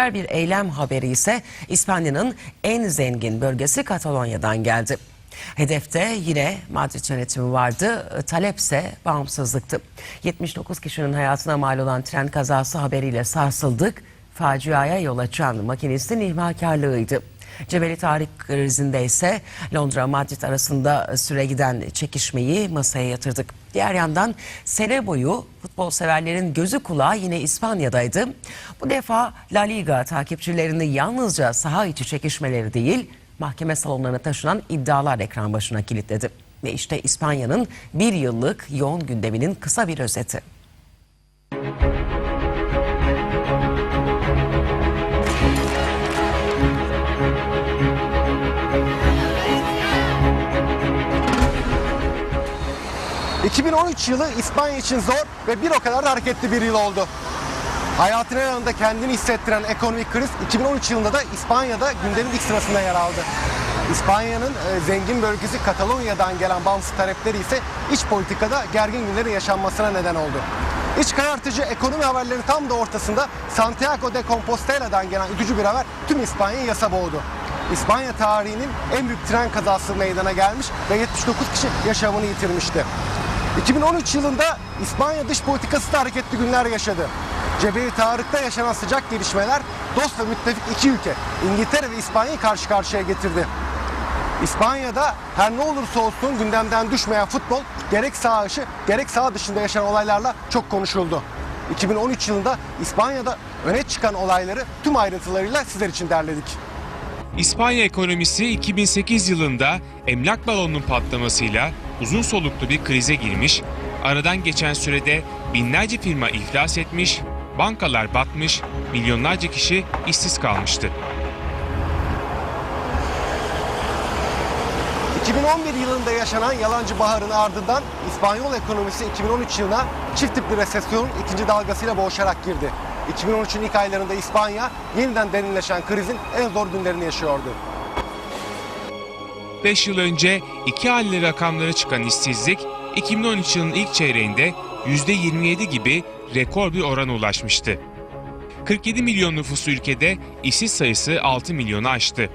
Diğer bir eylem haberi ise İspanya'nın en zengin bölgesi Katalonya'dan geldi. Hedefte yine Madrid yönetimi vardı, talepse bağımsızlıktı. 79 kişinin hayatına mal olan tren kazası haberiyle sarsıldık. Faciaya yol açan makinistin ihmalkarlığıydı. Cebeli Tarık krizinde ise Londra Madrid arasında süre giden çekişmeyi masaya yatırdık. Diğer yandan sene boyu futbol severlerin gözü kulağı yine İspanya'daydı. Bu defa La Liga takipçilerini yalnızca saha içi çekişmeleri değil, mahkeme salonlarına taşınan iddialar ekran başına kilitledi. Ve işte İspanya'nın bir yıllık yoğun gündeminin kısa bir özeti. 2013 yılı İspanya için zor ve bir o kadar da hareketli bir yıl oldu. Hayatın her anında kendini hissettiren ekonomik kriz 2013 yılında da İspanya'da gündemin ilk sırasında yer aldı. İspanya'nın e, zengin bölgesi Katalonya'dan gelen bağımsız talepleri ise iç politikada gergin günlerin yaşanmasına neden oldu. İç karartıcı ekonomi haberlerinin tam da ortasında Santiago de Compostela'dan gelen üzücü bir haber tüm İspanya'yı yasa boğdu. İspanya tarihinin en büyük tren kazası meydana gelmiş ve 79 kişi yaşamını yitirmişti. 2013 yılında İspanya dış politikası da hareketli günler yaşadı. Cebeli Tarık'ta yaşanan sıcak gelişmeler dost ve müttefik iki ülke İngiltere ve İspanya'yı karşı karşıya getirdi. İspanya'da her ne olursa olsun gündemden düşmeyen futbol gerek sağ içi gerek sağ dışında yaşanan olaylarla çok konuşuldu. 2013 yılında İspanya'da öne çıkan olayları tüm ayrıntılarıyla sizler için derledik. İspanya ekonomisi 2008 yılında emlak balonunun patlamasıyla uzun soluklu bir krize girmiş, aradan geçen sürede binlerce firma iflas etmiş, bankalar batmış, milyonlarca kişi işsiz kalmıştı. 2011 yılında yaşanan yalancı baharın ardından İspanyol ekonomisi 2013 yılına çift tipli resesyonun ikinci dalgasıyla boğuşarak girdi. 2013'ün ilk aylarında İspanya yeniden derinleşen krizin en zor günlerini yaşıyordu. 5 yıl önce iki halli rakamlara çıkan işsizlik 2013 yılının ilk çeyreğinde %27 gibi rekor bir orana ulaşmıştı. 47 milyon nüfuslu ülkede işsiz sayısı 6 milyonu aştı.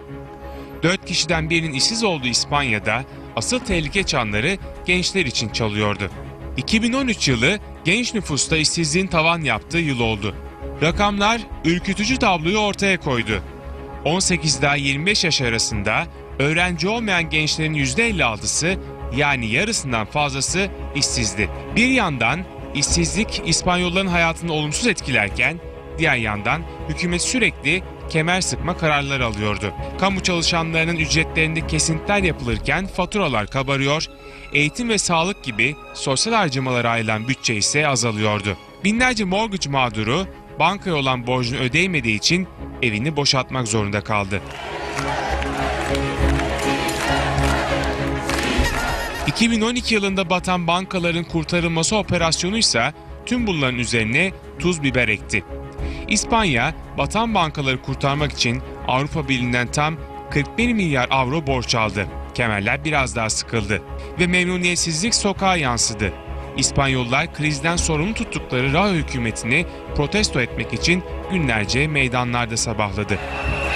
4 kişiden birinin işsiz olduğu İspanya'da asıl tehlike çanları gençler için çalıyordu. 2013 yılı genç nüfusta işsizliğin tavan yaptığı yıl oldu. Rakamlar ürkütücü tabloyu ortaya koydu. 18 ila 25 yaş arasında öğrenci olmayan gençlerin %56'sı yani yarısından fazlası işsizdi. Bir yandan işsizlik İspanyolların hayatını olumsuz etkilerken diğer yandan hükümet sürekli kemer sıkma kararları alıyordu. Kamu çalışanlarının ücretlerinde kesintiler yapılırken faturalar kabarıyor, eğitim ve sağlık gibi sosyal harcamalara ayrılan bütçe ise azalıyordu. Binlerce mortgage mağduru bankaya olan borcunu ödeyemediği için evini boşaltmak zorunda kaldı. 2012 yılında batan bankaların kurtarılması operasyonu ise tüm bunların üzerine tuz biber ekti. İspanya, batan bankaları kurtarmak için Avrupa Birliği'nden tam 41 milyar avro borç aldı. Kemerler biraz daha sıkıldı ve memnuniyetsizlik sokağa yansıdı. İspanyollar krizden sorumlu tuttukları Raho hükümetini protesto etmek için günlerce meydanlarda sabahladı. Hı.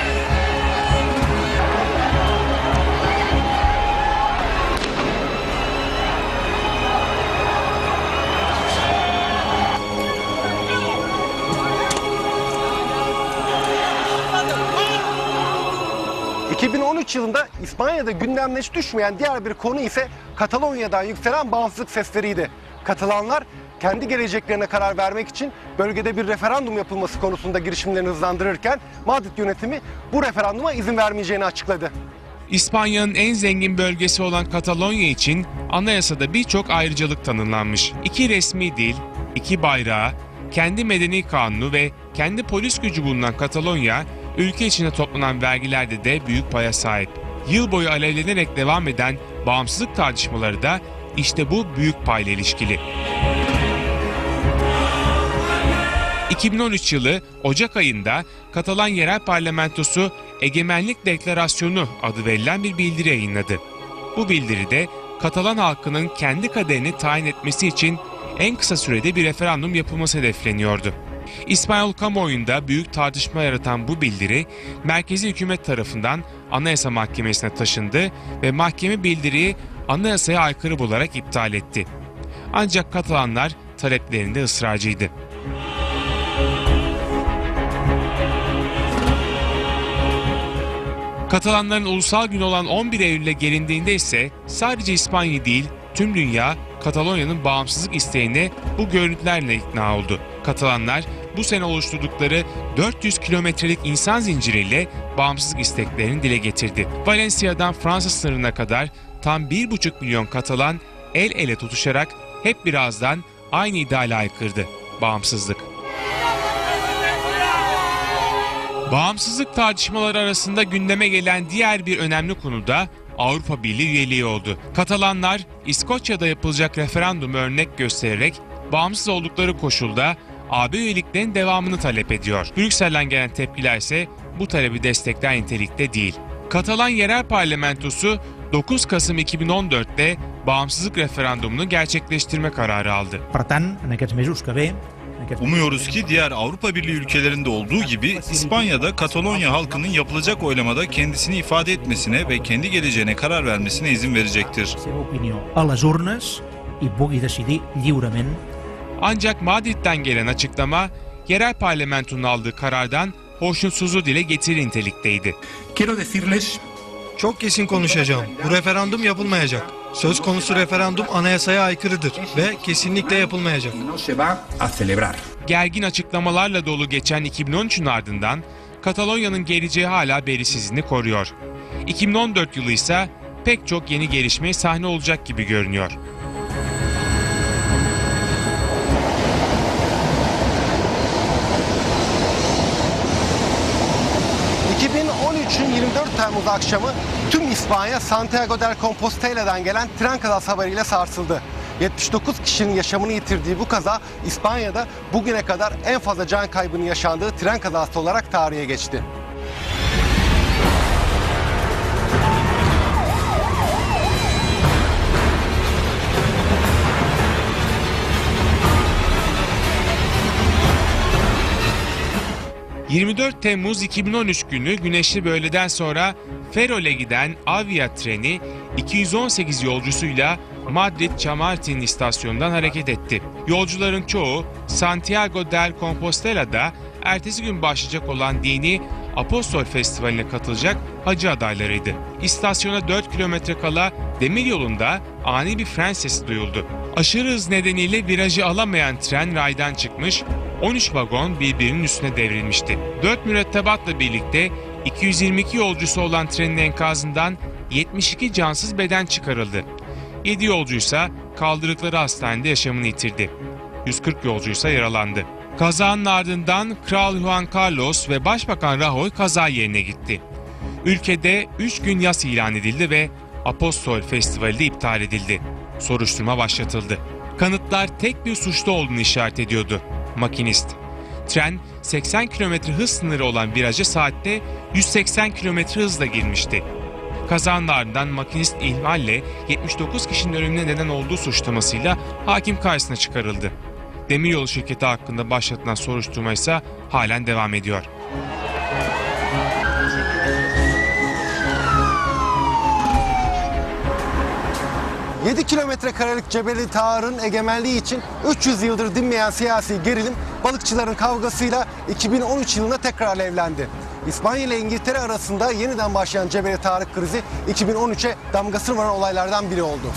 2013 yılında İspanya'da gündemine hiç düşmeyen diğer bir konu ise Katalonya'dan yükselen bağımsızlık sesleriydi. Katılanlar kendi geleceklerine karar vermek için bölgede bir referandum yapılması konusunda girişimlerini hızlandırırken Madrid yönetimi bu referanduma izin vermeyeceğini açıkladı. İspanya'nın en zengin bölgesi olan Katalonya için anayasada birçok ayrıcalık tanımlanmış. İki resmi dil, iki bayrağı, kendi medeni kanunu ve kendi polis gücü bulunan Katalonya, ülke içinde toplanan vergilerde de büyük paya sahip. Yıl boyu alevlenerek devam eden bağımsızlık tartışmaları da işte bu büyük payla ilişkili. 2013 yılı Ocak ayında Katalan Yerel Parlamentosu Egemenlik Deklarasyonu adı verilen bir bildiri yayınladı. Bu bildiride Katalan halkının kendi kaderini tayin etmesi için en kısa sürede bir referandum yapılması hedefleniyordu. İspanyol kamuoyunda büyük tartışma yaratan bu bildiri merkezi hükümet tarafından Anayasa Mahkemesi'ne taşındı ve mahkeme bildiriyi anayasaya aykırı bularak iptal etti. Ancak Katalanlar taleplerinde ısrarcıydı. Katalanların ulusal gün olan 11 Eylül'e gelindiğinde ise sadece İspanya değil tüm dünya Katalonya'nın bağımsızlık isteğine bu görüntülerle ikna oldu. Katalanlar bu sene oluşturdukları 400 kilometrelik insan zinciriyle bağımsızlık isteklerini dile getirdi. Valencia'dan Fransa sınırına kadar tam 1,5 milyon Katalan el ele tutuşarak hep birazdan aynı ideale aykırdı. Bağımsızlık. Bağımsızlık tartışmaları arasında gündeme gelen diğer bir önemli konu da Avrupa Birliği üyeliği oldu. Katalanlar İskoçya'da yapılacak referandumu örnek göstererek bağımsız oldukları koşulda AB üyeliklerinin devamını talep ediyor. Brüksel'den gelen tepkiler ise bu talebi destekler nitelikte değil. Katalan Yerel Parlamentosu 9 Kasım 2014'te bağımsızlık referandumunu gerçekleştirme kararı aldı. Per tant, en aquests mesos que ve... en aquests Umuyoruz ki diğer Avrupa Birliği ülkelerinde olduğu gibi İspanya'da Katalonya halkının yapılacak oylamada kendisini ifade etmesine ve kendi geleceğine karar vermesine izin verecektir. la seva opinió a les urnes i pugui decidir lliurement Ancak Madrid'den gelen açıklama yerel parlamentonun aldığı karardan hoşnutsuzluğu dile getirir nitelikteydi. Quiero decirles Çok kesin konuşacağım. Bu referandum yapılmayacak. Söz konusu referandum anayasaya aykırıdır ve kesinlikle yapılmayacak. no se va a celebrar. Gergin açıklamalarla dolu geçen 2013'ün ardından Katalonya'nın geleceği hala belirsizliğini koruyor. 2014 yılı ise pek çok yeni gelişmeye sahne olacak gibi görünüyor. ...2013'ün 24 Temmuz akşamı tüm İspanya Santiago del Compostela'dan gelen tren kazası haberiyle sarsıldı. 79 kişinin yaşamını yitirdiği bu kaza İspanya'da bugüne kadar en fazla can kaybının yaşandığı tren kazası olarak tarihe geçti. – 24 Temmuz 2013 günü güneşli bir öğleden sonra Ferrol'e giden Avia treni 218 yolcusuyla Madrid Chamartin istasyonundan hareket etti. Yolcuların çoğu Santiago del Compostela'da ertesi gün başlayacak olan dini Apostol Festivali'ne katılacak hacı adaylarıydı. İstasyona 4 kilometre kala demir yolunda ani bir fren sesi duyuldu. Aşırı hız nedeniyle virajı alamayan tren raydan çıkmış, 13 vagon birbirinin üstüne devrilmişti. 4 mürettebatla birlikte 222 yolcusu olan trenin enkazından 72 cansız beden çıkarıldı. 7 yolcuysa kaldırdıkları hastanede yaşamını yitirdi. 140 yolcuysa yaralandı. Kazanın ardından Kral Juan Carlos ve Başbakan Rajoy kaza yerine gitti. Ülkede 3 gün yas ilan edildi ve Apostol Festivali de iptal edildi. Soruşturma başlatıldı. Kanıtlar tek bir suçlu olduğunu işaret ediyordu. Makinist. Tren 80 km hız sınırı olan viraja saatte 180 km hızla girmişti. Kazanın ardından makinist ihmalle 79 kişinin ölümüne neden olduğu suçlamasıyla hakim karşısına çıkarıldı. Demiryolu şirketi hakkında başlatılan soruşturma ise halen devam ediyor. ...7 kilometre karelik Cebeli Tarık'ın egemenliği için 300 yıldır dinmeyen siyasi gerilim balıkçıların kavgasıyla 2013 yılında tekrar alevlendi. İspanya ile İngiltere arasında yeniden başlayan Cebeli Tarık krizi 2013'e damgasını vuran olaylardan biri oldu.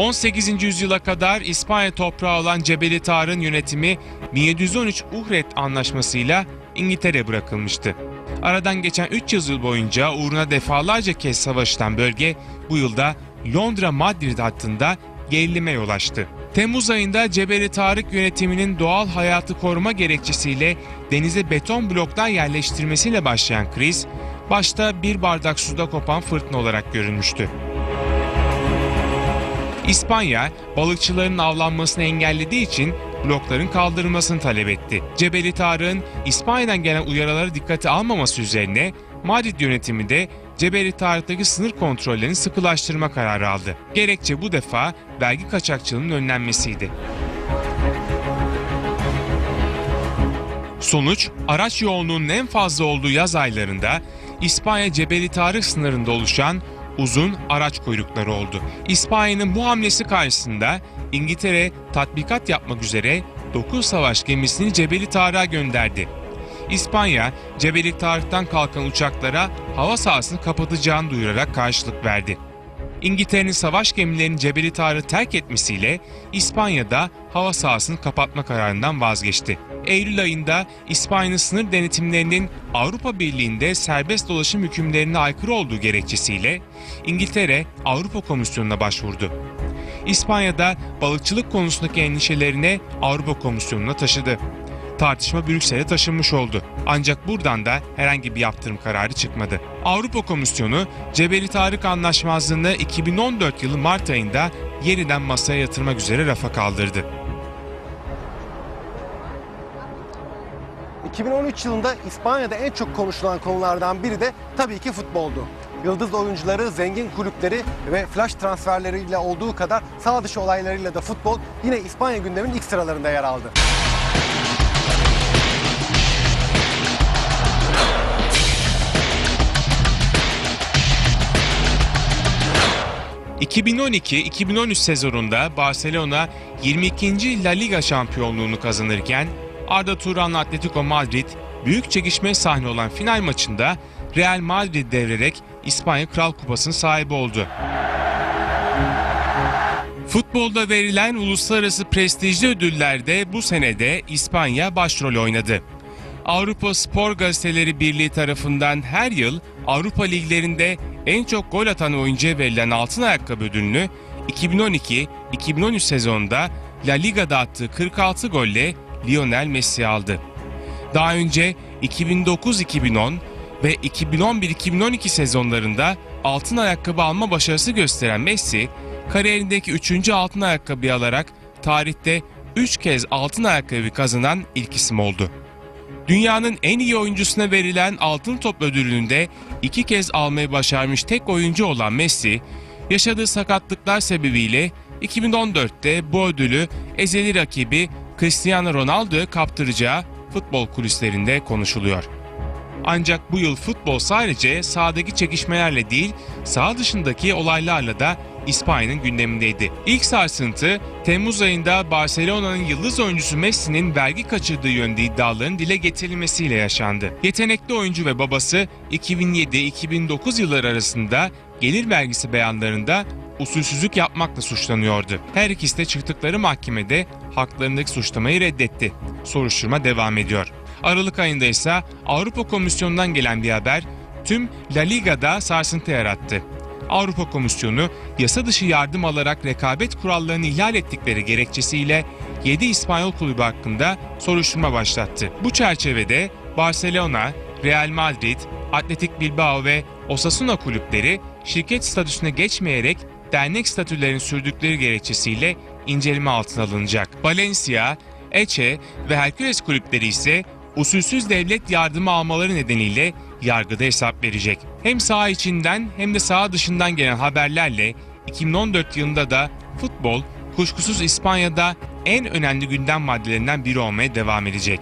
18. yüzyıla kadar İspanya toprağı olan Cebeli Tarık'ın yönetimi 1713 Uhret Anlaşması'yla İngiltere bırakılmıştı. Aradan geçen 300 yıl boyunca uğruna defalarca kez savaşılan bölge bu yılda Londra-Madrid hattında gerilime yol açtı. Temmuz ayında Cebeli Tarık yönetiminin doğal hayatı koruma gerekçesiyle denize beton bloklar yerleştirmesiyle başlayan kriz, başta bir bardak suda kopan fırtına olarak görünmüştü. İspanya, balıkçıların avlanmasını engellediği için blokların kaldırılmasını talep etti. Cebeli Tarık'ın İspanya'dan gelen uyarıları dikkate almaması üzerine Madrid yönetimi de Cebeli Tarık'taki sınır kontrollerini sıkılaştırma kararı aldı. Gerekçe bu defa vergi kaçakçılığının önlenmesiydi. Sonuç, araç yoğunluğunun en fazla olduğu yaz aylarında İspanya Cebeli Tarık sınırında oluşan uzun araç kuyrukları oldu. İspanya'nın bu hamlesi karşısında İngiltere tatbikat yapmak üzere 9 savaş gemisini Cebeli Tarık'a gönderdi. İspanya, Cebeli Tarık'tan kalkan uçaklara hava sahasını kapatacağını duyurarak karşılık verdi. İngiltere'nin savaş gemilerinin Cebeli Tarık'ı terk etmesiyle İspanya'da hava sahasını kapatma kararından vazgeçti. Eylül ayında İspanya'nın sınır denetimlerinin Avrupa Birliği'nde serbest dolaşım hükümlerine aykırı olduğu gerekçesiyle İngiltere Avrupa Komisyonu'na başvurdu. İspanya'da balıkçılık konusundaki endişelerine Avrupa Komisyonu'na taşıdı. Tartışma Brüksel'e taşınmış oldu. Ancak buradan da herhangi bir yaptırım kararı çıkmadı. Avrupa Komisyonu Cebeli Tarık Anlaşmazlığı'nı 2014 yılı Mart ayında yeniden masaya yatırmak üzere rafa kaldırdı. 2013 yılında İspanya'da en çok konuşulan konulardan biri de tabii ki futboldu. Yıldız oyuncuları, zengin kulüpleri ve flash transferleriyle olduğu kadar sağ dışı olaylarıyla da futbol yine İspanya gündeminin ilk sıralarında yer aldı. ...2012-2013 sezonunda Barcelona 22. La Liga şampiyonluğunu kazanırken... ...Arda Turan'la Atletico Madrid büyük çekişmeye sahne olan final maçında... ...Real Madrid devrerek İspanya Kral Kupası'nın sahibi oldu. Futbolda verilen uluslararası prestijli ödüllerde bu senede İspanya başrol oynadı. Avrupa Spor Gazeteleri Birliği tarafından her yıl Avrupa liglerinde en çok gol atan oyuncuya verilen altın ayakkabı ödülünü 2012-2013 sezonunda La Liga'da attığı 46 golle Lionel Messi aldı. Daha önce 2009-2010 ve 2011-2012 sezonlarında altın ayakkabı alma başarısı gösteren Messi, kariyerindeki 3. altın ayakkabıyı alarak tarihte 3 kez altın ayakkabı kazanan ilk isim oldu. Dünyanın en iyi oyuncusuna verilen Altın Top ödülünü de iki kez almayı başarmış tek oyuncu olan Messi, yaşadığı sakatlıklar sebebiyle 2014'te bu ödülü ezeli rakibi Cristiano Ronaldo'ya kaptıracağı futbol kulislerinde konuşuluyor. Ancak bu yıl futbol sadece sahadaki çekişmelerle değil, saha dışındaki olaylarla da İspanya'nın gündemindeydi. İlk sarsıntı Temmuz ayında Barcelona'nın yıldız oyuncusu Messi'nin vergi kaçırdığı yönde iddiaların dile getirilmesiyle yaşandı. Yetenekli oyuncu ve babası 2007-2009 yılları arasında gelir vergisi beyanlarında usulsüzlük yapmakla suçlanıyordu. Her ikisi de çıktıkları mahkemede haklarındaki suçlamayı reddetti. Soruşturma devam ediyor. Aralık ayında ise Avrupa Komisyonu'ndan gelen bir haber tüm La Liga'da sarsıntı yarattı. Avrupa Komisyonu yasa dışı yardım alarak rekabet kurallarını ihlal ettikleri gerekçesiyle 7 İspanyol kulübü hakkında soruşturma başlattı. Bu çerçevede Barcelona, Real Madrid, Atletik Bilbao ve Osasuna kulüpleri şirket statüsüne geçmeyerek dernek statülerini sürdükleri gerekçesiyle inceleme altına alınacak. Valencia, Eche ve Hercules kulüpleri ise usulsüz devlet yardımı almaları nedeniyle yargıda hesap verecek. Hem saha içinden hem de saha dışından gelen haberlerle 2014 yılında da futbol kuşkusuz İspanya'da en önemli gündem maddelerinden biri olmaya devam edecek.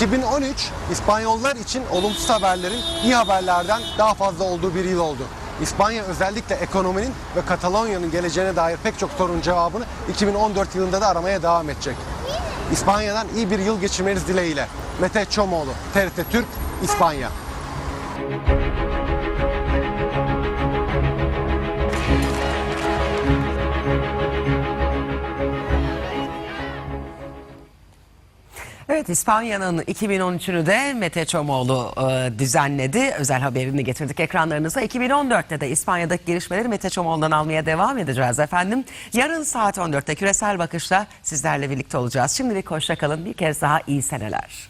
...2013 İspanyollar için olumsuz haberlerin iyi haberlerden daha fazla olduğu bir yıl oldu. İspanya özellikle ekonominin ve Katalonya'nın geleceğine dair pek çok sorunun cevabını 2014 yılında da aramaya devam edecek. İspanya'dan iyi bir yıl geçirmeniz dileğiyle. Mete Çomoğlu, TRT Türk, İspanya. Evet İspanya'nın 2013'ünü de Mete Çomoğlu e, düzenledi. Özel haberini getirdik ekranlarınıza. 2014'te de İspanya'daki gelişmeleri Mete Çomoğlu'ndan almaya devam edeceğiz efendim. Yarın saat 14'te küresel bakışla sizlerle birlikte olacağız. Şimdilik hoşça kalın. Bir kez daha iyi seneler.